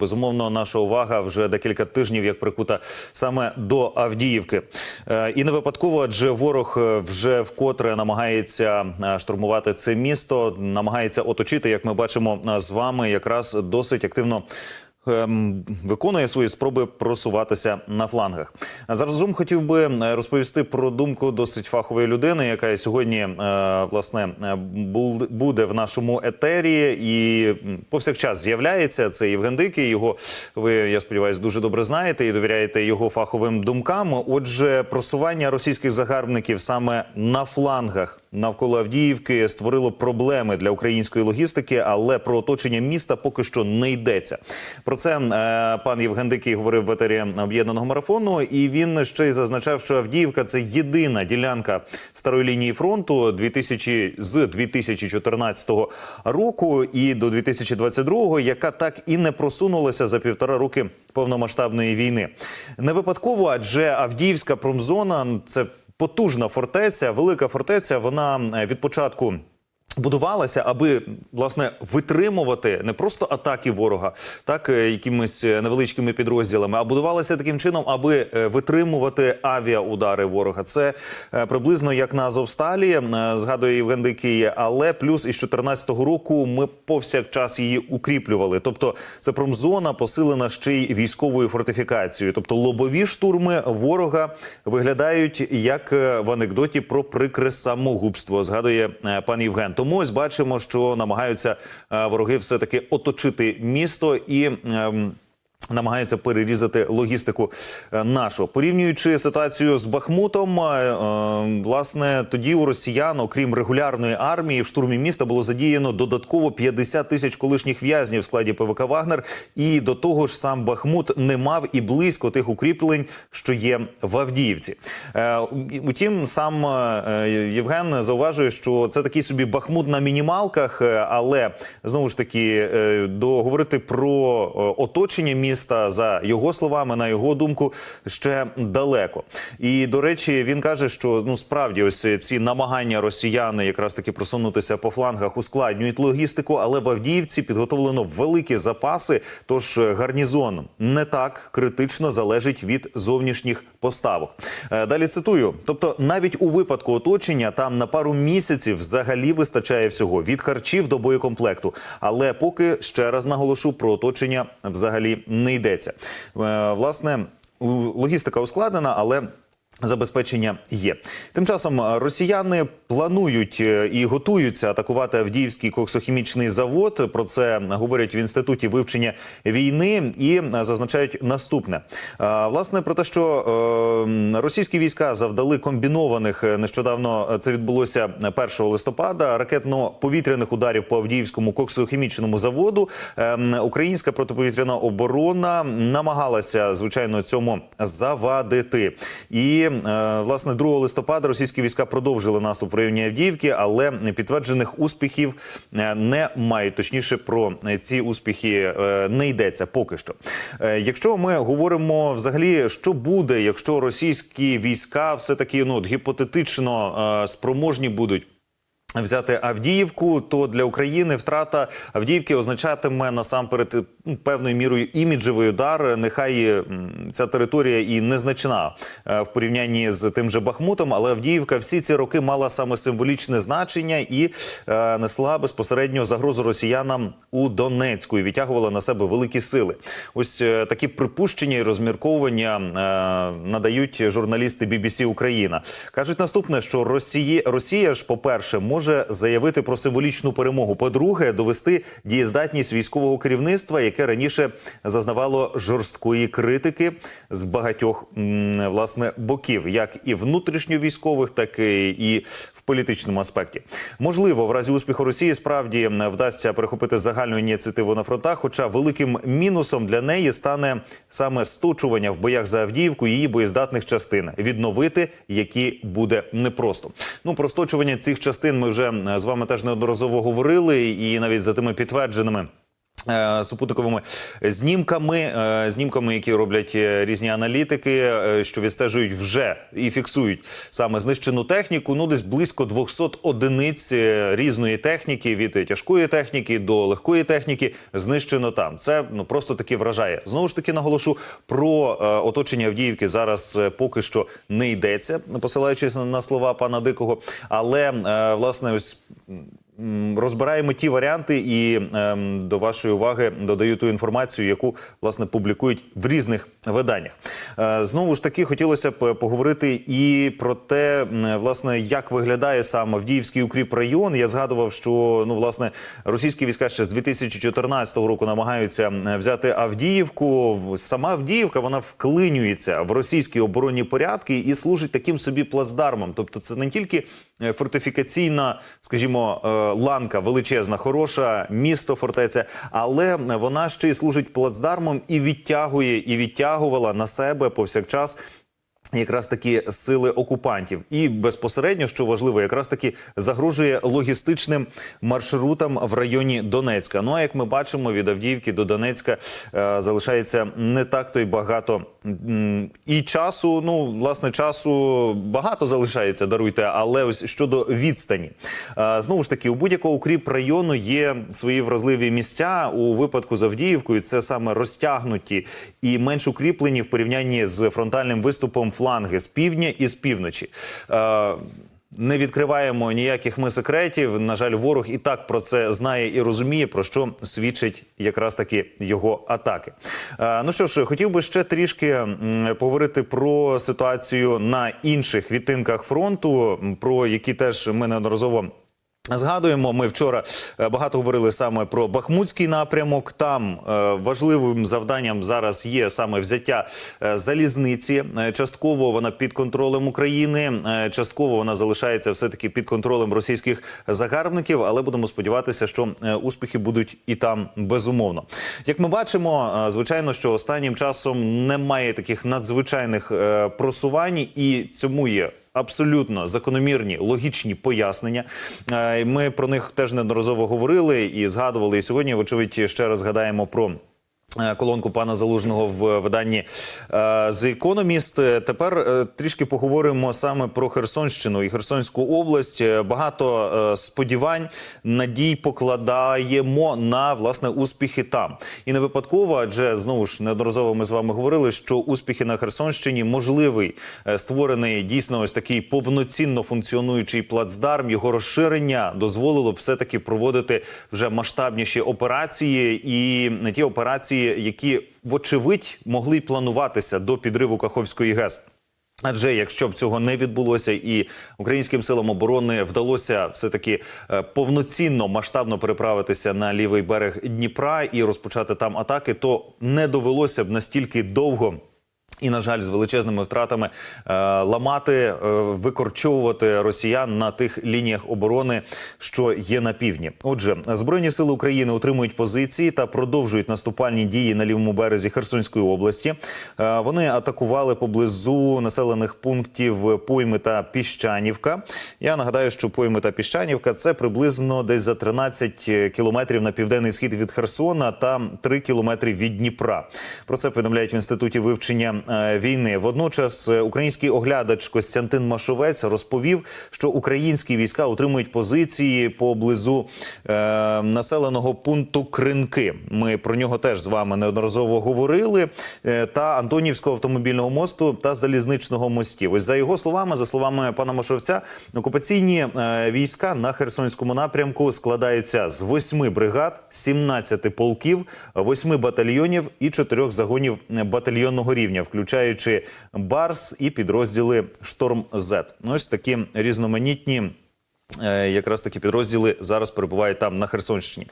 Безумовно, наша увага вже декілька тижнів як прикута саме до Авдіївки, Е, і не випадково, адже ворог е, вже вкотре намагається е, штурмувати це місто, намагається оточити, як ми бачимо з вами, якраз досить активно. Ем, Виконує свої спроби просуватися на флангах. А Заразом хотів би е, розповісти про думку досить фахової людини, яка сьогодні е, власне е, буде в нашому етері і повсякчас з'являється. Це Євген Дикий. Його ви я сподіваюся дуже добре знаєте і довіряєте його фаховим думкам. Отже, просування російських загарбників саме на флангах навколо Авдіївки створило проблеми для української логістики, але про оточення міста поки що не йдеться. Про це е, пан Євген Дикий говорив в етері об'єднаного марафону, і він ще й зазначав, що Авдіївка це єдина ділянка старої лінії фронту 2000, з 2014 року і до 2022, яка так і не просунулася за півтора роки повномасштабної війни. Не випадково, адже Авдіївська промзона це потужна фортеця, велика фортеця. Вона е, від початку. Будувалася, аби власне витримувати не просто атаки ворога, так е, якимись е, невеличкими підрозділами, а будувалася таким чином, аби е, витримувати авіаудари ворога. Це приблизно як на Азовсталі, згадує Євген Дикий, але плюс із 2014 року ми повсякчас її укріплювали. Тобто це промзона посилена ще й військовою фортифікацією. Тобто лобові штурми ворога виглядають як в анекдоті про прикре самогубство. Згадує пан Євген. Тому ось бачимо, що намагаються е, вороги все таки оточити місто і. Намагаються перерізати логістику е, нашу, порівнюючи ситуацію з Бахмутом. е, е, Власне, тоді у росіян, окрім регулярної армії, в штурмі міста було задіяно додатково 50 тисяч колишніх в'язнів в складі ПВК Вагнер. І до того ж, сам Бахмут не мав і близько тих укріплень, що є в Авдіївці. Утім, сам Євген зауважує, що це такий собі Бахмут на мінімалках, але знову ж таки договорити про оточення міста за його словами, на його думку, ще далеко. І до речі, він каже, що ну справді ось ці намагання росіяни якраз таки просунутися по флангах ускладнюють логістику, але в Авдіївці підготовлено великі запаси. Тож гарнізон не так критично залежить від зовнішніх поставок. Е, Далі цитую: тобто, навіть у випадку оточення там на пару місяців взагалі вистачає всього від харчів до боєкомплекту. Але поки ще раз наголошу про оточення взагалі не йдеться. Е, Власне, логістика ускладнена, але. Забезпечення є. Тим часом е, росіяни планують е, і готуються атакувати Авдіївський коксохімічний завод. Про це говорять в інституті вивчення війни і зазначають наступне: Е, власне про те, що е, російські війська завдали комбінованих нещодавно це відбулося 1 листопада. Ракетно-повітряних ударів по Авдіївському коксохімічному заводу. Українська протиповітряна оборона намагалася звичайно цьому завадити. І власне 2 листопада російські війська продовжили наступ районі Авдіївки, але підтверджених успіхів е, не мають. Точніше про е, ці успіхи е, не йдеться поки що. Якщо ми говоримо взагалі, що буде, якщо російські війська все таки ну от гіпотетично спроможні будуть. Взяти Авдіївку, то для України втрата Авдіївки означатиме насамперед певною мірою іміджевий удар. Нехай ця територія і незначна е, в порівнянні з тим же Бахмутом, але Авдіївка всі ці роки мала саме символічне значення і е, несла безпосередньо загрозу росіянам у Донецьку і відтягувала на себе великі сили. Ось е, такі припущення і розмірковування надають журналісти BBC Україна. кажуть наступне, що Росії Росія ж, по перше, може заявити про символічну перемогу. По-друге, довести дієздатність військового керівництва, яке раніше зазнавало жорсткої критики з багатьох власне боків, як і внутрішньовійськових, так і в політичному аспекті. Можливо, в разі успіху Росії справді вдасться перехопити загальну ініціативу на фронтах. Хоча великим мінусом для неї стане саме сточування в боях за Авдіївку її боєздатних частин, відновити які буде непросто. Ну про сточування цих частин ми вже з вами теж неодноразово говорили, і навіть за тими підтвердженими Супутниковими знімками, е, знімками, які роблять е, різні аналітики, е, що відстежують вже і фіксують саме знищену техніку. Ну, десь близько 200 одиниць е, різної техніки, від тяжкої техніки до легкої техніки, знищено там. Це ну просто таки вражає. Знову ж таки наголошу про е, оточення Авдіївки зараз е, поки що не йдеться, посилаючись на- слова пана Дикого. Але е, власне ось. Розбираємо ті варіанти і ем, до вашої уваги додаю ту інформацію, яку власне публікують в різних виданнях. Е, знову ж таки, хотілося б поговорити і про те, власне, як виглядає сам Авдіївський укріп район. Я згадував, що ну власне російські війська ще з 2014 року намагаються взяти Авдіївку. Сама Авдіївка вона вклинюється в російські оборонні порядки і служить таким собі плацдармом. Тобто, це не тільки фортифікаційна, скажімо, е, ланка величезна, хороша місто, фортеця, але вона ще й служить плацдармом і відтягує, і відтягувала на себе повсякчас. Якраз такі сили окупантів, і безпосередньо, що важливо, якраз таки загрожує логістичним маршрутам в районі Донецька. Ну а як ми бачимо, від Авдіївки до Донецька е, залишається не так то й багато і часу. Ну, власне, часу багато залишається, даруйте. Але ось щодо відстані, е, знову ж таки, у будь-якого укріп району є свої вразливі місця. У випадку з Авдіївкою це саме розтягнуті і менш укріплені в порівнянні з фронтальним виступом фланги з півдня і з півночі. Е, не відкриваємо ніяких ми секретів. На жаль, ворог і так про це знає і розуміє, про що свідчить якраз таки його атаки. Е, ну що ж, хотів би ще трішки поговорити про ситуацію на інших відтинках фронту, про які теж ми неодноразово. Згадуємо, ми вчора е, багато говорили саме про Бахмутський напрямок. Там е, важливим завданням зараз є саме взяття е, залізниці. Частково вона під контролем України, частково вона залишається все таки під контролем російських загарбників. Але будемо сподіватися, що успіхи будуть і там безумовно. Як ми бачимо, звичайно, що останнім часом немає таких надзвичайних просувань, і цьому є абсолютно закономірні логічні пояснення. Е, Ми про них теж неодноразово говорили і згадували. І сьогодні, вочевидь, ще раз згадаємо про. Е, Колонку пана Залужного в виданні е, The Economist. Е, Тепер трішки поговоримо саме про Херсонщину і Херсонську область. Багато сподівань, надій покладаємо на власне успіхи там. І не випадково, адже знову ж неодноразово ми з вами говорили, що успіхи на Херсонщині можливий створений дійсно ось такий повноцінно функціонуючий плацдарм. Його розширення дозволило все таки проводити вже масштабніші операції і ті операції, які вочевидь могли плануватися до підриву Каховської ГЕС. Адже якщо б цього не відбулося, і українським силам оборони вдалося все таки повноцінно масштабно переправитися на лівий берег Дніпра і розпочати там атаки, то не довелося б настільки довго. І, на жаль, з величезними втратами е, ламати, е, викорчовувати росіян на тих лініях оборони, що є на півдні. Отже, збройні сили України утримують позиції та продовжують наступальні дії на лівому березі Херсонської області. Е, вони атакували поблизу населених пунктів Пойми та Піщанівка. Я нагадаю, що Пойми та Піщанівка це приблизно десь за 13 кілометрів на південний схід від Херсона та 3 кілометри від Дніпра. Про це повідомляють в інституті вивчення війни. Водночас е, український оглядач Костянтин Машовець розповів, що українські війська утримують позиції поблизу е, населеного пункту Кринки. Ми про нього теж з вами неодноразово говорили. Е, та Антонівського автомобільного мосту та залізничного мостів. Ось за його словами, за словами пана Машовця, окупаційні е, війська на Херсонському напрямку складаються з восьми бригад, 17 полків, восьми батальйонів і чотирьох загонів батальйонного рівня, включаючи Барс і підрозділи Шторм З. Ось такі різноманітні. е, Якраз такі підрозділи зараз перебувають там на Херсонщині.